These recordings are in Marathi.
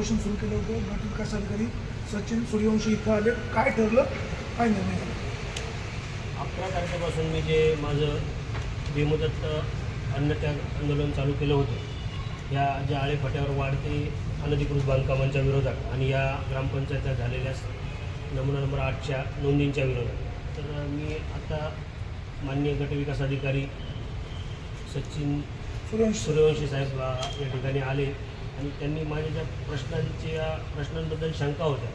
उपोषण सुरू केलं होतं. गट विकास अधिकारी सचिन सूर्यवंशी इथं आले. काय ठरलं? काय निर्णय झाला? अकरा तारखेपासून मी जे माझं बेमुदत अन्नत्याग आंदोलन चालू केलं होतं या ज्या आळेफाट्यावर वाढते अनधिकृत बांधकामांच्या विरोधात आणि या ग्रामपंचायतच्या झालेल्या नमुना नंबर आठच्या नोंदींच्या विरोधात. तर मी आता माननीय गटविकास अधिकारी सचिन सूर्यवंशी सूर्यवंशी साहेब या ठिकाणी आले. आणि त्यांनी माझ्या ज्या प्रश्नांच्या प्रश्नांबद्दल शंका होत्या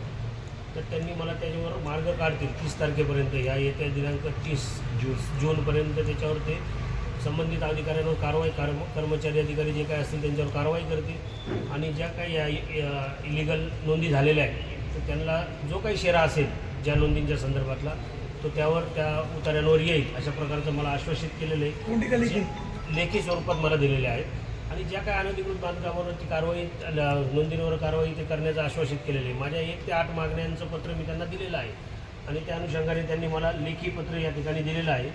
तर त्यांनी मला त्याच्यावर मार्ग काढतील. तीस तारखेपर्यंत या येत्या दिनांक तीस जून जूनपर्यंत त्याच्यावर ते संबंधित अधिकाऱ्यांवर कारवाई कर्म कर्मचारी अधिकारी जे काय असतील त्यांच्यावर कारवाई करतील. आणि ज्या काही या इलिगल नोंदी झालेल्या आहेत तर त्यांना जो काही शेरा असेल ज्या नोंदींच्या संदर्भातला तो त्यावर त्या उतार्यांवर येईल अशा प्रकारचं मला आश्वासित केलेलं आहे. लेखी? स्वरूपात मला दिलेले आहेत आणि ज्या काही अनधिकृत बांधकामावरती कारवाई नोंदींवर कारवाई ते करण्याचं आश्वासित केलेलं आहे. माझ्या एक ते आठ मागण्यांचं पत्र मी त्यांना दिलेलं आहे. आणि त्या अनुषंगाने त्यांनी मला लेखी पत्र या ठिकाणी दिलेलं आहे.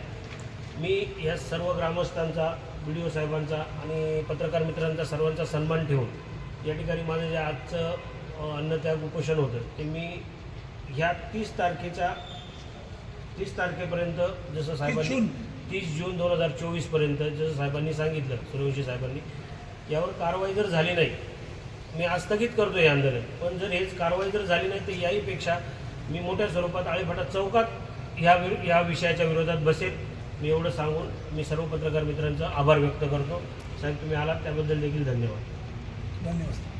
मी या सर्व ग्रामस्थांचा बी डी ओ साहेबांचा आणि पत्रकार मित्रांचा सर्वांचा सन्मान ठेवून या ठिकाणी माझं जे आजचं अन्नत्याग उपोषण होतं ते मी ह्या तीस तारखेच्या तीस तारखेपर्यंत जसं साहेबांनी. तीस जून दोन हजार चोवीसपर्यंत जसं साहेबांनी सांगितलं सूर्यवंशी साहेबांनी यावर कारवाई जर झाली नाही मी आज स्थगित करतो हे आंदोलन. पण जर हेच कारवाई जर झाली नाही तर याहीपेक्षा मी मोठ्या स्वरूपात आळेफाटा चौकात ह्या विर या विषयाच्या विरोधात बसेल. मी एवढं सांगून मी सर्व पत्रकार मित्रांचा आभार व्यक्त करतो. साहेब तुम्ही आलात त्याबद्दल देखील धन्यवाद. धन्यवाद.